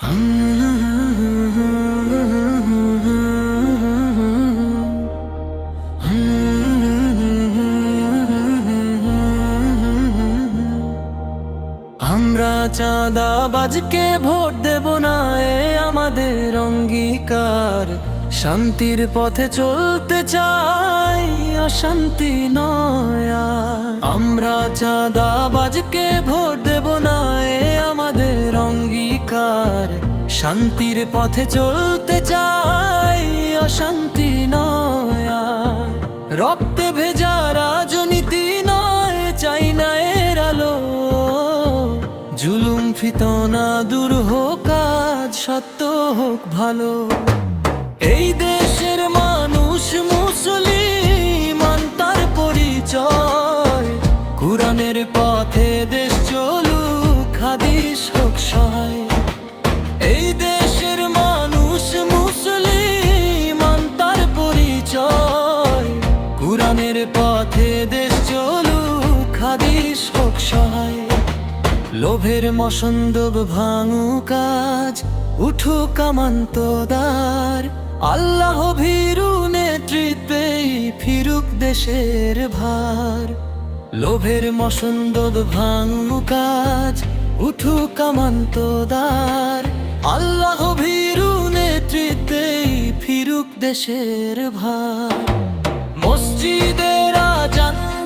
আমরা চাঁদাবাজকে ভোট দেব না, এ আমাদের অঙ্গীকার শান্তির পথে চলতে চাই, অশান্তি নয়। আমরা চাঁদাবাজকে ভোট দেব না, এ আমাদের অঙ্গীকার শান্তির পথে চলতে চাই, অশান্তি নয়। রক্তে ভেজা রাজনীতি নয়, চাই না এর আলো। জুলুম ফিতনা দূর হোক, আজ সত্য হোক, ভালো। এই দেশের মানুষ মুসলিমান তার পরিচয়। কোরআনের পথে দেশ চলুক, হাদিস হোক সহায়। হাদিস হোক সহায়। লোভের মসন্দব ভাঙু কাজ, উঠুক আমান্তদার। আল্লাহ ভীরু নেতৃত্বে ফিরুক দেশের ভার। লোভের মসন্দব ভাঙু কাজ, উঠুক আমান্তদার। আল্লাহ ভীরু নেতৃত্বে ফিরুক দেশের ভার। মসজিদের আজানটাকে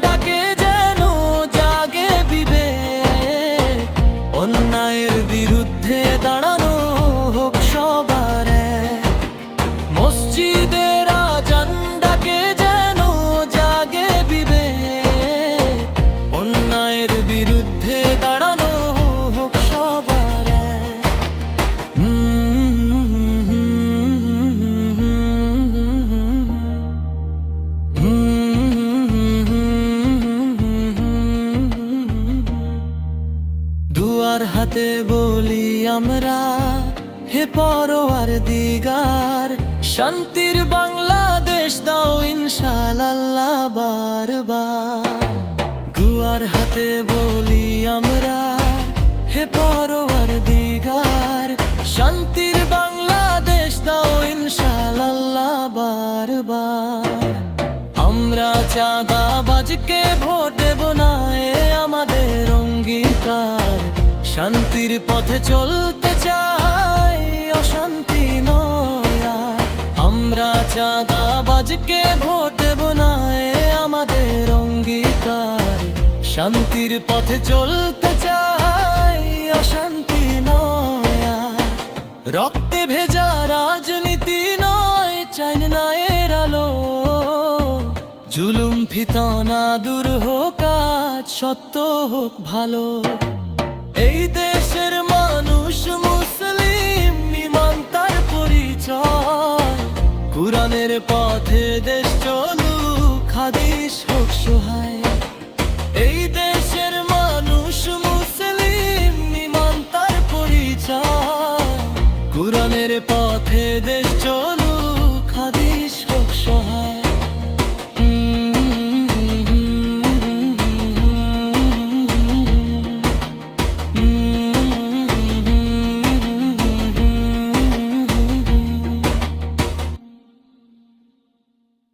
হাতে বলি আমরা, হে পরোয়ার দিগার, শান্তির বাংলাদেশ দাও ইনশাল্লাহ বারবার। দুয়ার হাতে বলি আমরা, হে পরোয়ার দিগার, শান্তির বাংলাদেশ দাও ইনশাল্লাহ বারবার। আমরা চাঁদাবাজকে ভোট দেব না, এ আমাদের অঙ্গীকার। শান্তির পথে চলতে চাই, অশান্তি নয়। আমরা চাঁদাবাজকে ভোট না আমাদের অঙ্গীকার। শান্তির পথে চলতে চাই, অশান্তি নয় রক্তে ভেজা রাজনীতি নয় চাই না এর আলো। জুলুম ফিতনা দূর হোক সত্য হোক ভালো। এই দেশের মানুষ মুসলিম, ইমান তার পরিচয়। কোরআনের পথে দেশ চলু খাদিস হোক সহায়। এই দেশের মানুষ মুসলিম, ইমান তার পরিচয়। কোরআনের পথে দেশ চলু